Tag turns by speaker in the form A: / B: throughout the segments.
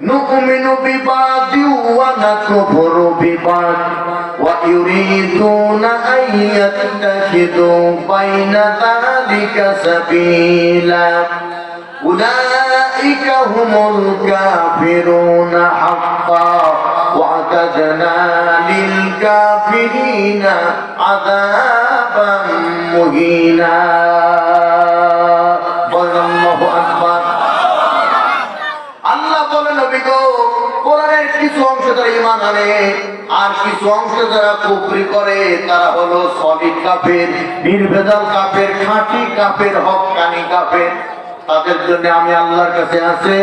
A: نؤمن ببعض ونكفر ببعض ويريدون أن يتخذوا بين ذلك سبيلا. أولئك هم الكافرون حقا. وأعتدنا للكافرين عذابا مهينا. আর কিছু অংশ যারা কুফরি করে, তারা হলো সলিড কাফের, নির্ভেজাল কাফের, খাঁটি কাফের, হকানি কাফের। তাদের জন্য আমি আল্লাহর কাছে আছে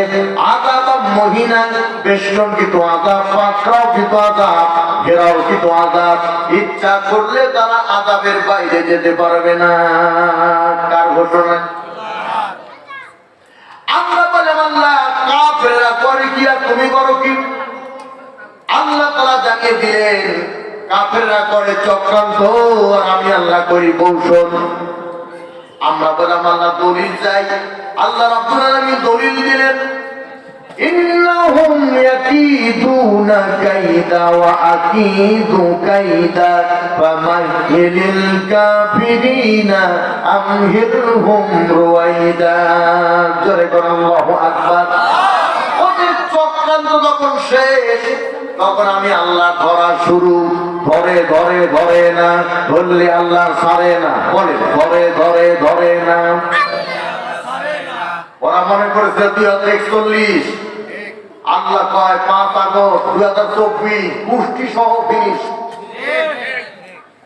A: মহিনা ইচ্ছা করলে তারা আজাবের বাইরে যেতে পারবে না। কার ঘটনা আমরা বলে আল্লাহ, কাফেররা করে কি আর তুমি করো কি? আল্লাহ তালা যাকে দিলেন, কাফেররা করে চক্রান্ত, আর আমি আল্লাহ করি কৌশল। আমরা বললাম, আল্লাহ দলিল চাই। আল্লাহ রাব্বুল দলিল দিলেন চক্রান্ত যখন শেষ তখন আমি আল্লাহ ধরা শুরু। ধরে ধরে ধরে না, ধরলে আল্লাহ সারে না। বলে, ধরে ধরে ধরে না। ওরা মনে করেছে দুই হাজার একচল্লিশ। আল্লাহ কয় পাঁচ আগস্ট দুই হাজার চব্বিশ পুষ্টি সহ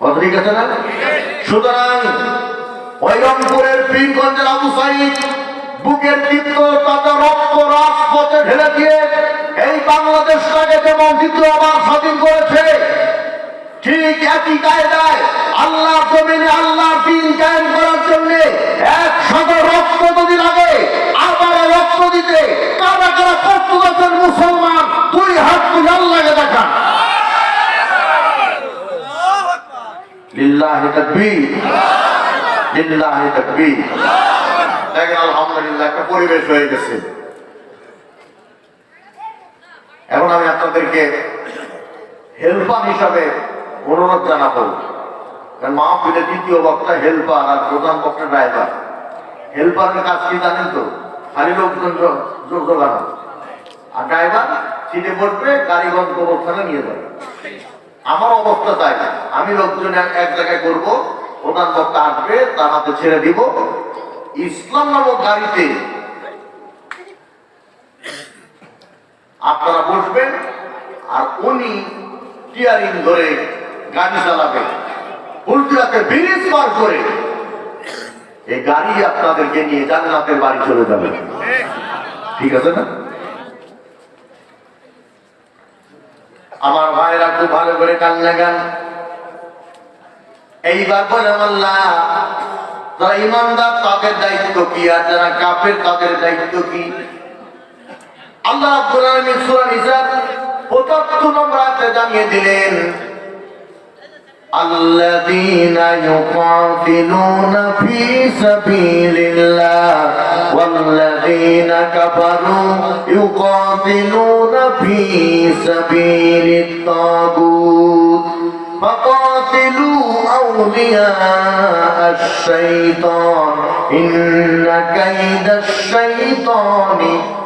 A: কথা ঠিক আছে না? সুতরাং ওই পীরগঞ্জের আবু সাইদ বুকের তীব্র তাজা রক্ত রাজপথে ঢেলে দিয়ে এই বাংলাদেশটাকে যেমন দ্বিতীয়বার স্বাধীন করেছে, ঠিক একই কায়দায় আল্লাহ জমিনে আল্লাহ দিন কায়েম করার জন্য একশত রক্ত যদি লাগে আবার রক্ত দিতে, কারা কারা প্রস্তুত আছেন মুসলমান, দুই হাত তুলে আল্লাহকে দেখান। লিল্লাহি তাকবীর। লিল্লাহি তাকবীর। দেখেন, আলহামদুলিল্লাহ, একটা পরিবেশ হয়ে গেছে। এখন আমি আপনাদেরকে হেল্পার হিসাবে অনুরোধ জানাব। কারণ মাহফিলের দ্বিতীয় বক্তা হেল্পার আর প্রধান বক্তা ড্রাইভার। হেল্পারের কাজ কি জানেন তো? খালি লোকজন যোগ আর ড্রাইভার সিটে বসবে, গাড়ি গন্তব্যস্থানে নিয়ে যাবে। আমার অবস্থা তাই। আমি লোকজন এক জায়গায় করব, প্রধান বক্তা আসবে, তার হাতে ছেড়ে দিব। ইসলাম নামক গাড়িতে আপনারা বসবেন আর উনি টিয়ারিং ধরে গাড়ি চালাবে। উল্টিয়াতে ব্রিজ পার করে এই গাড়ি আপনাদেরকে নিয়ে জান্নাতের বাড়ি চলে যাবে। ঠিক আছে না? আমার ভাইরা খুব ভালো করে কান লাগান এইবার বলে আল্লাহ যারা ইমানদার, তাদের দায়িত্ব কি? আর যারা কাপের তাদের দায়িত্ব কি? আল্লাহ রাব্বুল আলামিন সূরা নিসা 75 নম্বর আয়াতে জানিয়ে দিলেন الذين يقاتلون في سبيل الله والذين كفروا يقاتلون في سبيل الطاغوت فقاتلوا أولياء الشيطان إن كيد الشيطان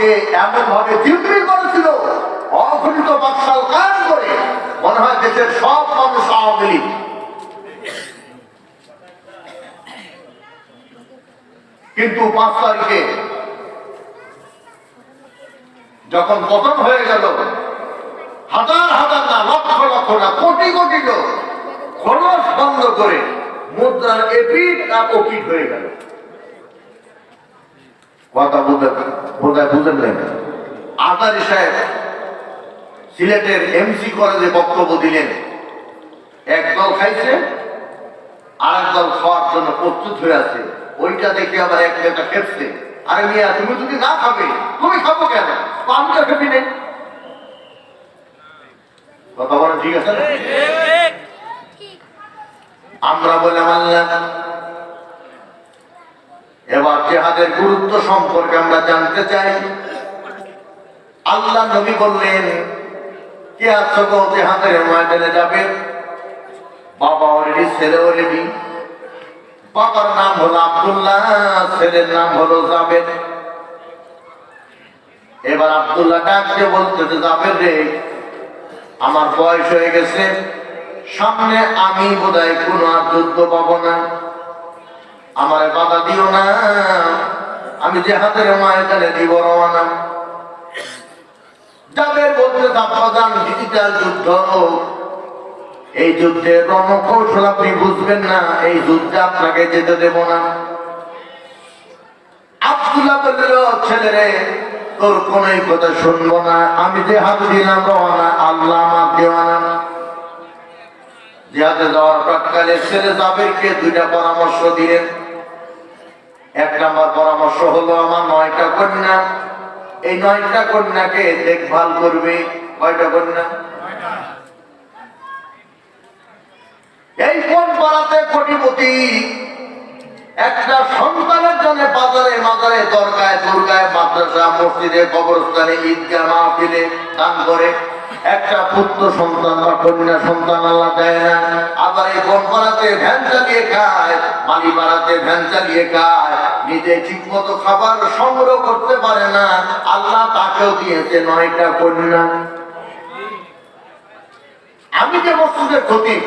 A: মানুষকে এমন ভাবে জিম্মি করেছিল, অঘটিত বাকশাল কাজ করে মনে হয় দেশের সব মানুষ আওয়ামী লীগ। কিন্তু পাঁচ তারিখে যখন পতন হয়ে গেল, হাজার হাজার না, লক্ষ লক্ষ না, কোটি কোটি লোক খরচ বন্ধ করে মুদ্রার এপিট আর ওপিট হয়ে গেল। কথা বুঝে বোধহয় বুঝেন নাই। আজ আবদারি সাহেব সিলেটের এমসি কলেজে বক্তব্য দিলেন। এক দল খাইছে আর এক দল খাওয়ার জন্য প্রস্তুত হয়ে আছে। ওইটা দেখে আবার এক নেতা খেপছে। আরে মিয়া তুমি যদি না খাবে তুমি খাব কেন? আমি তো খেপি নেই। কথা বলেন ঠিক আছে? আমরা বলে মানলাম এবার জেহাদের গুরুত্ব সম্পর্কে আমরা জানতে চাই। আল্লাহ নবী বললেন, কে আছো জেহাদের ময়দানে যাবে? বাবা অলরেডি ছেলে অলরেডি বাবার নাম হলো আব্দুল্লাহ, ছেলের নাম হলো জাবেদ। এবার আব্দুল্লাহ ডাকতে বলতে জাবেদ রে, আমার বয়স হয়ে গেছে, সামনে আমি বোধহয় কোনো আর যুদ্ধ পাবো না। আমার বাধা দিও না। আমি যে হাতের ময়দানে দিব রওনা। যাবে বলতে দাপ্পাদান ডিজিটাল যুদ্ধ, এই যুদ্ধের রণকৌশল আপনি বুঝবেন না, এই যুদ্ধে আপনাকে যেতে দেব না। আব্দুল্লাহ বলল, ছেলেরে, তোর কোন কথা শুনব না। আমি যে হাত দিলাম রওনা, আল্লাহ আমার দেওয়ানা জিহাদে যাওয়ার প্রাককালে ছেলে জাবেরকে দুইটা পরামর্শ দিলেন। এক নম্বর পরামর্শ হলো আমার নয়টা কন্যা। এই নয়টা কন্যাকে দেখভাল করবে কয়টা কন্যা? এই কোন পাড়াতে কোটিপতি, একটা সন্তানের জন্য বাজারে মাজারে, দরগায় দুর্গায় মাদ্রাসা, মসজিদে, কবরস্থানে ঈদগাহ মাহফিলে দান করে। একটা পুত্র সন্তান বা কন্যা সন্তান আল্লাহ দেয় না। আবার এই বন পাড়াতে ভ্যান চালিয়ে খায়, মালি পাড়াতে ভ্যান চালিয়ে খায়, নিজে ঠিক মতো খাবার সংগ্রহ করতে পারে না। আল্লাহ তাকেও দিয়েছে নয়টা কন্যা। আমি যে মসজিদের ক্ষতি,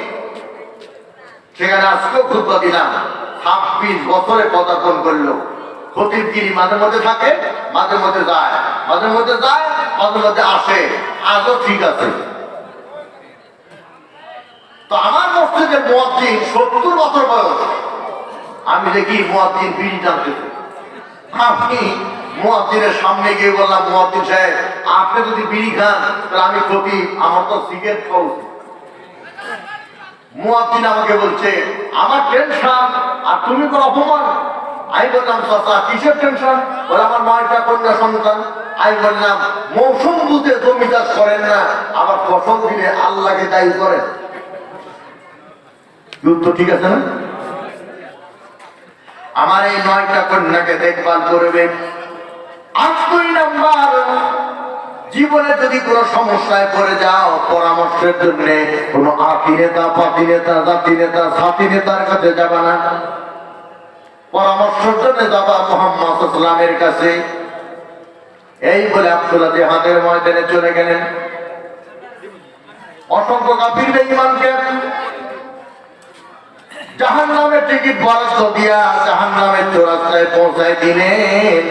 A: সেখানে আজকেও খুদ্া দিলাম। ছাব্বিশ বছরে পদার্পণ করল। খতিবগিরি মাঝে মধ্যে থাকে, মাঝে মধ্যে যায়। মাঝে মধ্যে যায়, মাঝে মধ্যে আসে। আজও ঠিক আছে। তো আমার মসজিদের মুয়াজ্জিন সত্তর বছর বয়স। আমি দেখি মুয়াজ্জিন বিড়ি টানতেছে আপনি মুয়াজ্জিনের সামনে গিয়ে বললাম, মুয়াজ্জিন সাহেব, আপনি যদি বিড়ি খান, তাহলে আমি ক্ষতি, আমার তো সিগারেট খাওয়া উচিত। আমাকে বলছে, আমার টেনশন, আর তুমি কোন অপমান আমি বললাম চাচা কিসের টেনশন বলে, আমার নয়টা কন্যা সন্তান। আমি বললাম, মৌসুম বুঝে জমি চাষ করেন না, আবার ফসল দিলে আল্লাহকে দায়ী করেন। যুদ্ধ ঠিক আছে না? আমার এই নয়টা কন্যাকে দেখভাল করবে। দুই নাম্বার, জীবনে যদি কোনো সমস্যায় পড়ে যাও, পরামর্শের জন্য কোনো আতি নেতা, পাতি নেতা, জাতি নেতা, সাথী নেতার কাছে যাবা না। পরামর্শের জন্য কাছে এই বলে আব্দুল্লাহ জেহাদের ময়দানে চলে গেলেন। অসংখ্য বেঈমানকে জাহান নামের টিকিট বরাদ্দ দিয়া জাহান নামের পৌঁছায় দিলেন।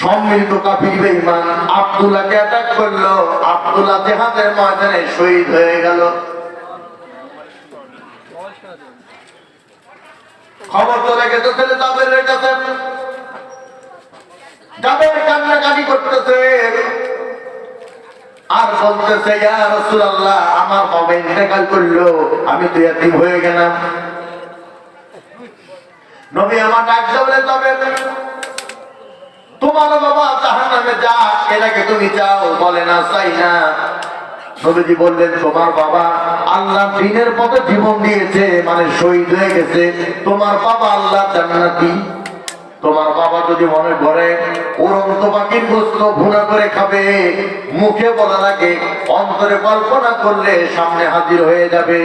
A: সম্মিলিত কাফির বেঈমান আব্দুল্লাহকে অ্যাটাক করল। আব্দুল্লাহ জেহাদের ময়দানে শহীদ হয়ে গেল। খবর চলে গেছে ছেলে জাবেরের কাছে কান্নাকাটি করতেছে আর বলতেছে আমার বাবা ইন্তেকাল করল, আমি তো এতিম হয়ে গেলাম। নবী আমার ডাক বলে তবে তোমার বাবা জাহান নামে যা এটাকে তুমি চাও। বলে, না, চাই না। নবীজি বললেন, তোমার বাবা আল্লাহ দিনের পথে জীবন দিয়েছে মানে শহীদ হয়ে গেছে। তোমার বাবা আল্লাহ জান্নাতি তোমার বাবা যদি মনে করে, উড়ন্ত পাখির গোস্ত ভুনা করে খাবে, মুখে বলার আগে অন্তরে কল্পনা করলে সামনে হাজির হয়ে যাবে।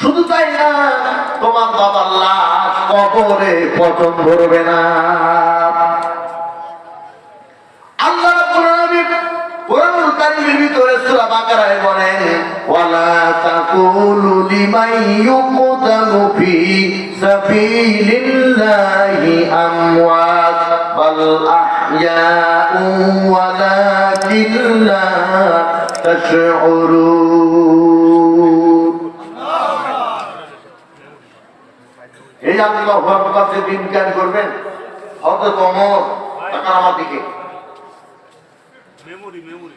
A: শুধু তাই না, তোমার বাবার লাশ কবরে পচন ধরবে না। আল্লাহ কারীমের ভিতরে সূরা এই আল্লাহ আকবার যে করবেন হযরত আমার দিকে।
B: মেমোরি মেমোরি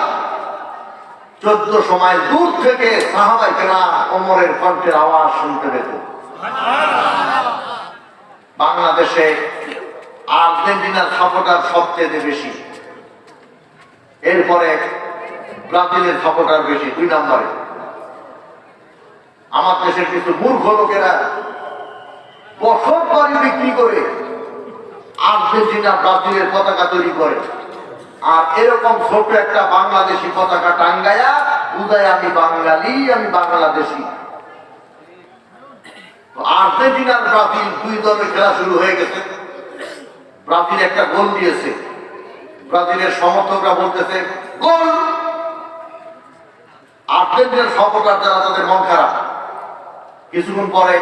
A: চোদ্দ সময় দূর থেকে সাহাবাই কেনা অমরের কণ্ঠের আওয়াজ শুনতে পেত। বাংলাদেশে আর্জেন্টিনার সাপোর্টার সবচেয়ে বেশি। এরপরে ব্রাজিলের সাপোর্টার বেশি, দুই নম্বরে। আমার দেশের কিছু মূর্খ লোকেরা বছর পরে বিক্রি করে আর্জেন্টিনা, ব্রাজিলের পতাকা তৈরি করে। আর এরকম ছোট একটা বাংলাদেশি পতাকা টাঙ্গায়া বুঝায় আমি বাঙালি, আমি বাংলাদেশি। আর্জেন্টিনার ব্রাজিল দুই দলের খেলা শুরু হয়ে গেছে। ব্রাজিল একটা গোল দিয়েছে। ব্রাজিলের সমর্থকরা বলতেছে, গোল! আর্জেন্টিনার সাপোর্টার যারা, তাদের মন খারাপ। কিছুক্ষণ পরে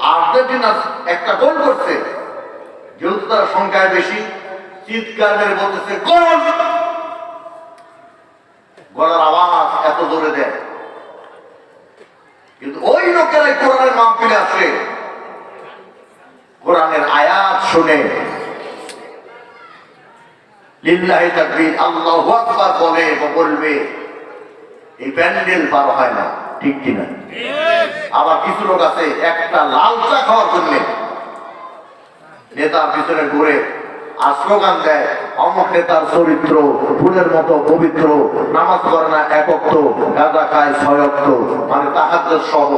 A: আর্জেন্টিনা একটা গোল করছে। যেহেতু তার সংখ্যায় বেশি চিৎকার বলতেছে গোল গলার আওয়াজ এত জোরে দেয়। কিন্তু ওই লোকেরাই কোরআনের মাহফিলে আসে কোরআনের আয়াত শুনে লিল্লাহি তাকবীর আল্লাহু আকবার বলে বলবে, এই প্যান্ডেল পার হয় না, ঠিক কিনা? আবার কিছু লোক আছে, একটা লাল চা খাওয়ার জন্য নেতার পিছনে ঘুরে আর স্লোগান দেয়। অমক নেতার চরিত্র ফুলের মতো পবিত্র, নামাজ করে না একত্র গাঁদা খায় ছয়ত্র মানে তাহাদের সহ।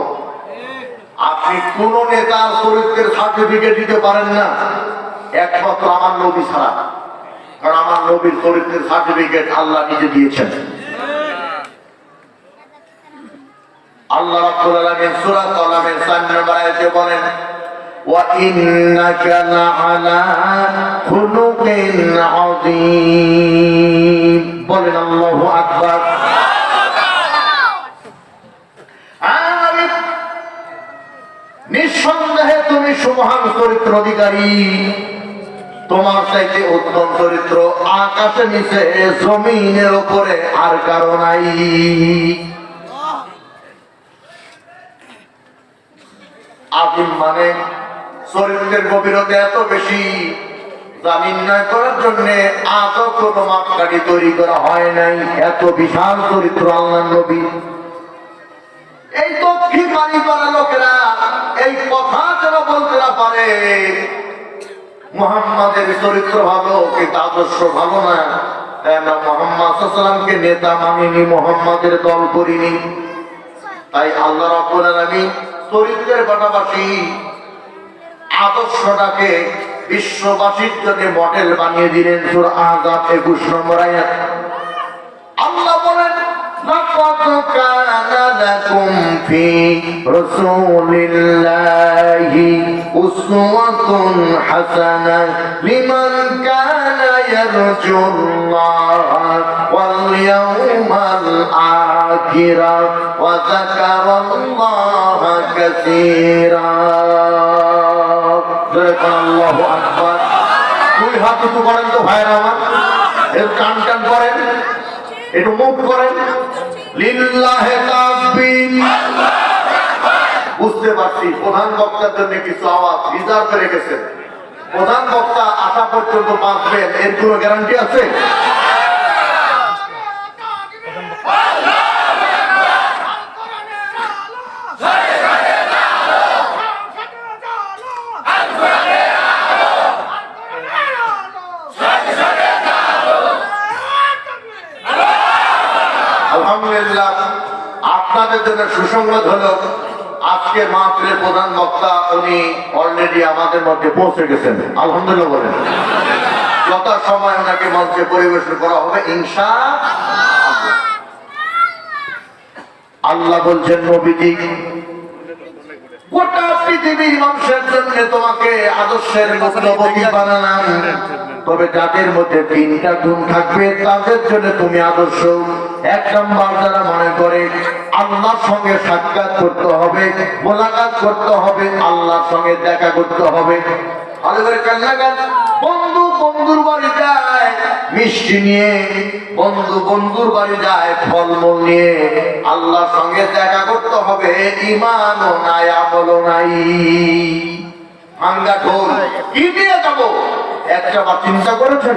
A: আপনি কোন নেতার চরিত্রের সার্টিফিকেট দিতে পারেন না। একমাত্র আমার নবী ছাড়া। কারণ আমার নবীর চরিত্রের সার্টিফিকেট আল্লাহ নিজে দিয়েছেন। আল্লাহ রাব্বুল আলামিন সূরা কলামের 4 নম্বর আয়াতে বলেন ওয়া ইন্নাকা লাআলা খুলুকিন বলেন আল্লাহু আকবার। নিঃসন্দেহে তুমি সুমহান চরিত্র অধিকারী। তোমার চাইতে উত্তম চরিত্র আকাশে নিচে, জমিনের উপরে আর কারও নাই। আদিম মানে চরিত্রের গভীরতা এত বেশি চরিত্র মোহাম্মদের চরিত্র ভালো আদর্শ ভালো না। আমরা নেতা মানিনি, মোহাম্মদের দল করিনি। তাই আল্লাহ রাব্বুল আলামিন চরিত্রের পাশাপাশি আদর্শটাকে বিশ্ববাসীর জন্য মডেল বানিয়ে দিলেন সুর আজাদ একুশ নম্বর আয়াত আল্লাহ বলেন لقد كان لكم في رسول الله أسوة حسنة لمن كان يرجو الله واليوم الآخر وذكر الله كثيرا আল্লাহ আকবার। দুই হাত উঁচু করেন তো ভাইয়ের আমার। এর টান টান করেন। একটু মুখ করেন। লিল্লাহে তাকবীর। বুঝতে পারছি, প্রধান বক্তার জন্য কিছু আওয়াজ রিজার্ভে রেখেছেন। প্রধান বক্তা আসা পর্যন্ত বাঁচবেন, এর কোনো গ্যারান্টি আছে? জন্য সুসংবাদ হলো, আজকে মাহফিলের প্রধান বক্তা উনি অলরেডি আমাদের মধ্যে পৌঁছে গেছেন। আলহামদুলিল্লাহ বলেন। যত সময় ওনাকে মঞ্চে পরিবেশন করা হবে, ইনশা আল্লাহ। বলছেন, নবীজি, গোটা পৃথিবীর মানুষের জন্য তোমাকে আদর্শের মুক্তবতী বানালাম। তবে যাদের মধ্যে তিনটা গুণ থাকবে, তাদের জন্য তুমি আদর্শ। এক নম্বর যারা মনে করে আল্লাহর সঙ্গে সাক্ষাৎ করতে হবে, মোলাকাত করতে হবে, আল্লাহর সঙ্গে দেখা করতে হবে। বন্ধু বন্ধুর বাড়ি যায়, মিষ্টি নিয়ে, বন্ধু বন্ধুর বাড়ি যায়, ফলমূল নিয়ে। আল্লাহর সঙ্গে দেখা করতে হবে নাই, আমলও নাই। দিয়ে যাব? একটা বার চিন্তা করেছেন।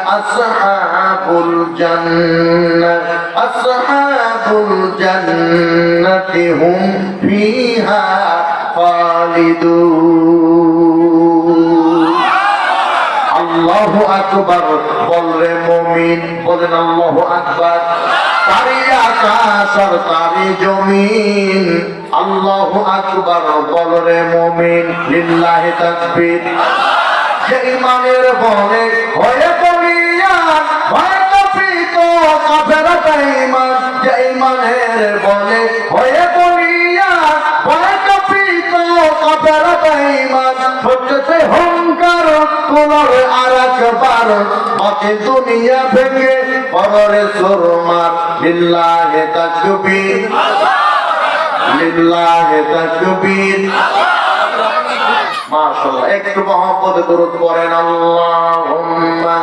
A: আসহাবুল জান্নাহ আসহাবুল জান্নাতি হুম ফিহা খালিদুন আল্লাহু আকবার বলরে মুমিন, বলেন আল্লাহু আকবার। তারি আকাশ আর তারি জমিন। আল্লাহু আকবার বলরে মুমিন, লিল্লাহি তাকবীর। আল্লাহ যে ইমানের বলে হয়ে বলে হয়ে বলিয়ান হয় কপিত কাফেরা বেঈমান হচ্ছে হংকার তোলার আর একবার মাকে দুনিয়া ভেঙে পরে সুরমার একটু মহব্বতে দরুদ পড়েন আল্লাহুম্মা।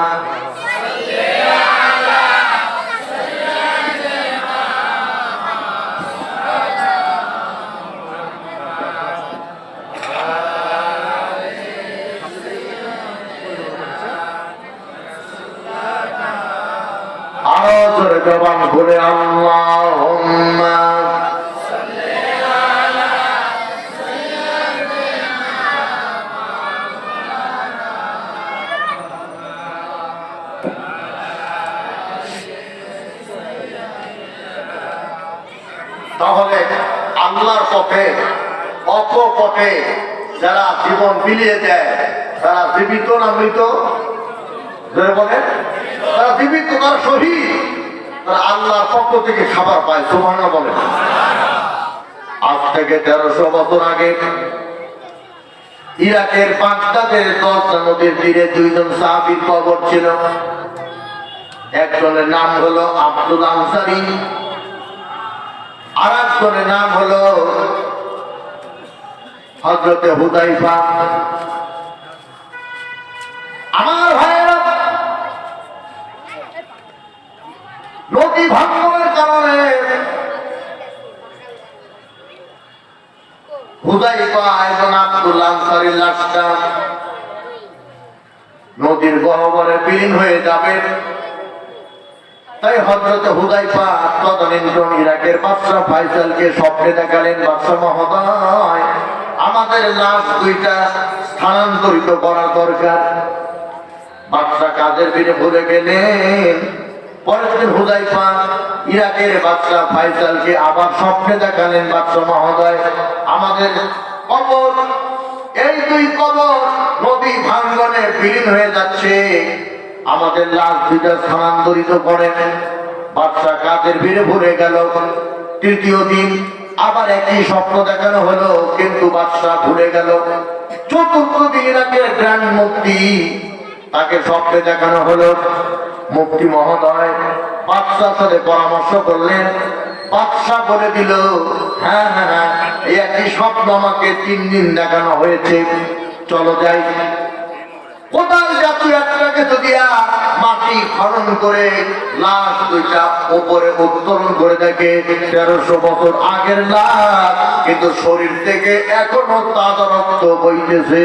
A: জোরে জবান খুলে আল্লাহুম্মা। তাহলে আল্লাহর পথে অপপথে যারা জীবন বিলিয়ে দেয়, তারা জীবিত না মৃত? বলেন। তারা জীবিত তারা শহীদ। তারা আল্লাহর পক্ষ থেকে খাবার পায় সুবহানা বলেন। আজ থেকে তেরোশো বছর আগে ইরাকের বাগদাদের দশটা নদীর তীরে দুইজন সাহাবির কবর ছিল। একজনের নাম হলো আব্দুল আনসারি আর একজনের নাম হলো হজরতে হুদাইফা। আমার নদী ভাঙ্গনের কারণে নদীর গহ্বরে বিলীন হয়ে যাবে। তাই হজরত হুদাইফা তদনীন্দ্রন ইরাকের বাদশাহ ফাইসালকে স্বপ্নে দেখালেন বাদশাহ মহোদয়, আমাদের লাশ দুইটা স্থানান্তরিত করা দরকার। বাদশাহ কাজের ভিড়ে ভুলে গেলেন? ইরাকের আবার স্বপ্নে দেখালেন মহোদয় কবর, এই দুই কবর নদী হয়ে যাচ্ছে। দুইটা স্থানান্তরিত করেন। বাদশাহ কাজের ভিড়ে ভরে গেল। তৃতীয় দিন আবার একই স্বপ্ন দেখানো হলো, কিন্তু বাদশাহ ভুলে গেল। চতুর্থ দিন ইরাকের গ্র্যান্ড মুক্তি তাকে স্বপ্নে দেখানো হলো। মুক্তি মহোদয় বাদশার সাথে পরামর্শ করলেন, বাদশাহ বলে দিল হ্যাঁ হ্যাঁ হ্যাঁ এই একই স্বপ্ন আমাকে তিন দিন দেখানো হয়েছে, চলো যাই। কোথায় যাচ্ছি একটাকে দিয়া মাটি খনন করে লাশ দুইটা উপরে উত্তোলন করে দেখে তেরোশো বছর আগের লাশ, কিন্তু শরীর থেকে এখনও তাজা রক্ত বইতেছে।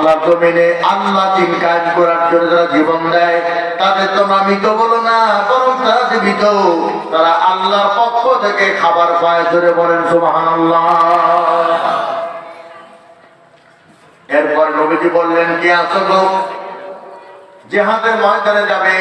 A: আল্লাহ জমিনে আল্লাহ দিন কাজ করার জন্য যারা জীবন দেয়, তাদের তোমরা মৃত বলো না, বরং তারা জীবিত। তারা আল্লাহর পক্ষ থেকে খাবার পায় ধরে বলেন সুবাহান এরপর নবীজি বললেন, কি আসো জেহাদের ময়দানে যাবে।